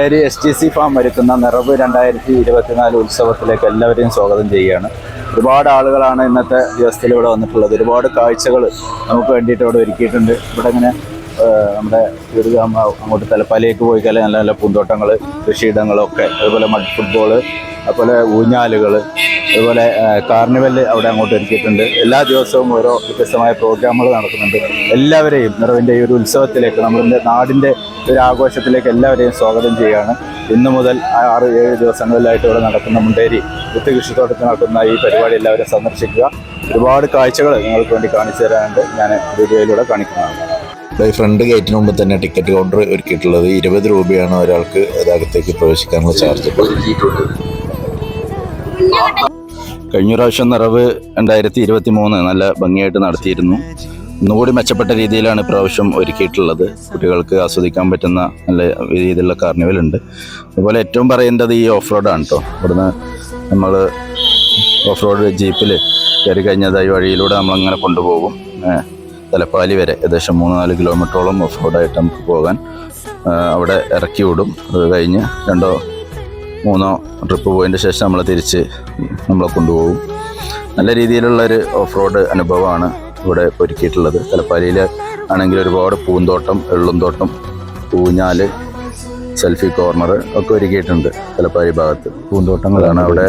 S T C farm ഒരുക്കുന്ന നിറവ് രണ്ടായിരത്തി ഇരുപത്തിനാല് ഉത്സവത്തിലേക്ക് എല്ലാവരെയും സ്വാഗതം ചെയ്യുകയാണ്. ഒരുപാട് ആളുകളാണ് ഇന്നത്തെ ദിവസത്തിൽ ഇവിടെ വന്നിട്ടുള്ളത്. ഒരുപാട് കാഴ്ചകൾ നമുക്ക് വേണ്ടിയിട്ട് ഇവിടെ ഒരുക്കിയിട്ടുണ്ട്. ഇവിടെ ഇങ്ങനെ നമ്മുടെ ഒരു അങ്ങോട്ട് തലപ്പാലേക്ക് പോയി കഴിഞ്ഞാൽ നല്ല നല്ല പൂന്തോട്ടങ്ങൾ കൃഷിയിടങ്ങളൊക്കെ അതുപോലെ മഡ് ഫുട്ബോൾ അതുപോലെ ഊഞ്ഞാലുകൾ അതുപോലെ കാർണിവൽ അവിടെ അങ്ങോട്ട് ഒരുക്കിയിട്ടുണ്ട്. എല്ലാ ദിവസവും ഓരോ വ്യത്യസ്തമായ പ്രോഗ്രാമുകൾ നടക്കുന്നുണ്ട്. എല്ലാവരെയും നിറവിന്റെ ഈ ഒരു ഉത്സവത്തിലേക്ക് നമ്മുടെ നാടിന്റെ ഒരു ആഘോഷത്തിലേക്ക് എല്ലാവരെയും സ്വാഗതം ചെയ്യുകയാണ്. ഇന്നു മുതൽ ആറ് ഏഴ് ദിവസങ്ങളിലായിട്ട് ഇവിടെ നടക്കുന്ന മുണ്ടേരി വിത്ത് കൃഷിത്തോട്ടത്തിൽ നടക്കുന്ന ഈ പരിപാടി എല്ലാവരും സന്ദർശിക്കുക. ഒരുപാട് കാഴ്ചകൾ നിങ്ങൾക്ക് വേണ്ടി കാണിച്ചു തരാനുണ്ട്. ഞാൻ വീഡിയോയിലൂടെ കാണിക്കുന്നതാണ്. ഫ്രണ്ട് ഗേറ്റിന് മുമ്പ് തന്നെ ടിക്കറ്റ് കൗണ്ടർ ഒരുക്കിയിട്ടുള്ളത് ഇരുപത് രൂപയാണ് ഒരാൾക്ക് അതകത്തേക്ക് പ്രവേശിക്കാനുള്ള ചാർജ്. കഴിഞ്ഞ പ്രാവശ്യം നിറവ് രണ്ടായിരത്തി ഇരുപത്തി മൂന്ന് നല്ല ഭംഗിയായിട്ട് നടത്തിയിരുന്നു. ഒന്നുകൂടി മെച്ചപ്പെട്ട രീതിയിലാണ് ഇപ്രാവശ്യം ഒരുക്കിയിട്ടുള്ളത്. കുട്ടികൾക്ക് ആസ്വദിക്കാൻ പറ്റുന്ന നല്ല രീതിയിലുള്ള കാർണിവൽ ഉണ്ട്. അതുപോലെ ഏറ്റവും പറയേണ്ടത് ഈ ഓഫ് റോഡാണ് കേട്ടോ ഇവിടുന്ന് നമ്മൾ ഓഫ് റോഡ് ജീപ്പിൽ കയറി കഴിഞ്ഞതായി വഴിയിലൂടെ നമ്മളങ്ങനെ കൊണ്ടുപോകും. തലപ്പാലി വരെ. ഏകദേശം മൂന്ന് നാല് കിലോമീറ്ററോളം ഓഫ് റോഡായിട്ട് നമുക്ക് പോകാൻ അവിടെ ഇറക്കി വിടും. അത് കഴിഞ്ഞ് രണ്ടോ മൂന്നോ ട്രിപ്പ് പോയതിന്റെ ശേഷം നമ്മൾ തിരിച്ച് നമ്മളെ കൊണ്ടുപോകും. നല്ല രീതിയിലുള്ളൊരു ഓഫ് റോഡ് അനുഭവമാണ് ഇവിടെ ഒരുക്കിയിട്ടുള്ളത്. തലപ്പാലിയിൽ ആണെങ്കിൽ ഒരുപാട് പൂന്തോട്ടം എള്ളുംതോട്ടം പൂഞ്ഞാൽ സെൽഫി കോർണർ ഒക്കെ ഒരുക്കിയിട്ടുണ്ട് തലപ്പാലി ഭാഗത്ത്. പൂന്തോട്ടങ്ങളാണ് അവിടെ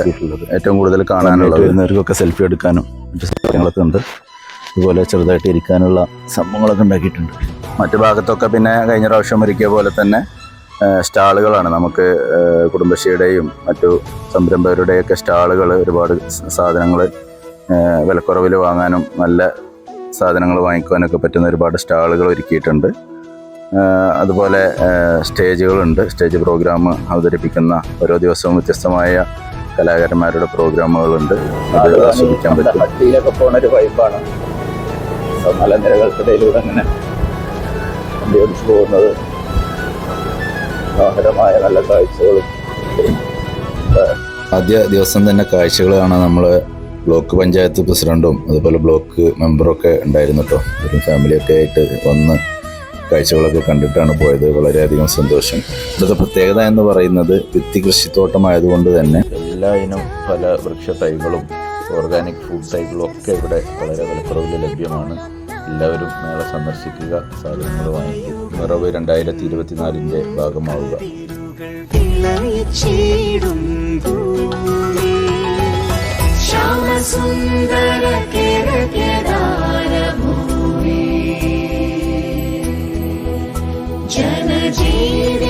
ഏറ്റവും കൂടുതൽ കാണാനുള്ളത്. വരുന്നവർക്കൊക്കെ സെൽഫി എടുക്കാനും മറ്റു സ്ഥലങ്ങളൊക്കെ ഉണ്ട്. അതുപോലെ ചെറുതായിട്ട് ഇരിക്കാനുള്ള സംഭവങ്ങളൊക്കെ ഉണ്ടാക്കിയിട്ടുണ്ട്. മറ്റു ഭാഗത്തൊക്കെ പിന്നെ കഴിഞ്ഞ പ്രാവശ്യം ഒരുക്കിയ പോലെ തന്നെ സ്റ്റാളുകളാണ്. നമുക്ക് കുടുംബശ്രീയുടെയും മറ്റു സംരംഭകരുടെയൊക്കെ സ്റ്റാളുകൾ ഒരുപാട് സാധനങ്ങൾ വിലക്കുറവിൽ വാങ്ങാനും നല്ല സാധനങ്ങൾ വാങ്ങിക്കുവാനൊക്കെ പറ്റുന്ന ഒരുപാട് സ്റ്റാളുകൾ ഒരുക്കിയിട്ടുണ്ട്. അതുപോലെ സ്റ്റേജുകളുണ്ട്. സ്റ്റേജ് പ്രോഗ്രാം അവതരിപ്പിക്കുന്ന ഓരോ ദിവസവും വ്യത്യസ്തമായ കലാകാരന്മാരുടെ പ്രോഗ്രാമുകളുണ്ട്. അത് ആസ്വദിക്കാൻ പറ്റും. പോണ ഒരു വൈബാണ്. മലനിരകൾക്കിടയിലൂടെ അങ്ങനെ വണ്ടി ഓടിച്ചു പോകുന്നത്. മനോഹരമായ നല്ല കാഴ്ചകളും. ആദ്യ ദിവസം തന്നെ കാഴ്ചകൾ കാണാൻ നമ്മൾ ബ്ലോക്ക് പഞ്ചായത്ത് പ്രസിഡന്റും അതുപോലെ ബ്ലോക്ക് മെമ്പറൊക്കെ ഉണ്ടായിരുന്നു കേട്ടോ ഒരു ഫാമിലിയൊക്കെ ആയിട്ട് വന്ന് കാഴ്ചകളൊക്കെ കണ്ടിട്ടാണ് പോയത്. വളരെയധികം സന്തോഷം. ഇവിടുത്തെ പ്രത്യേകത എന്ന് പറയുന്നത് വിത്തി കൃഷിത്തോട്ടമായതുകൊണ്ട് തന്നെ എല്ലാ ഇനം പല വൃക്ഷ തൈകളും ഓർഗാനിക് ഫുഡ് ടൈപ്പിലൊക്കെ ഇവിടെ വളരെ വിലക്കുറവിൽ ലഭ്യമാണ്. എല്ലാവരും മേള സന്ദർശിക്കുക സാധനങ്ങൾ വാങ്ങിക്കുക. നിറവ് രണ്ടായിരത്തി ഇരുപത്തിനാലിന്റെ ഭാഗമാവുക. ശ്യാമസുന്ദര ജനജീവ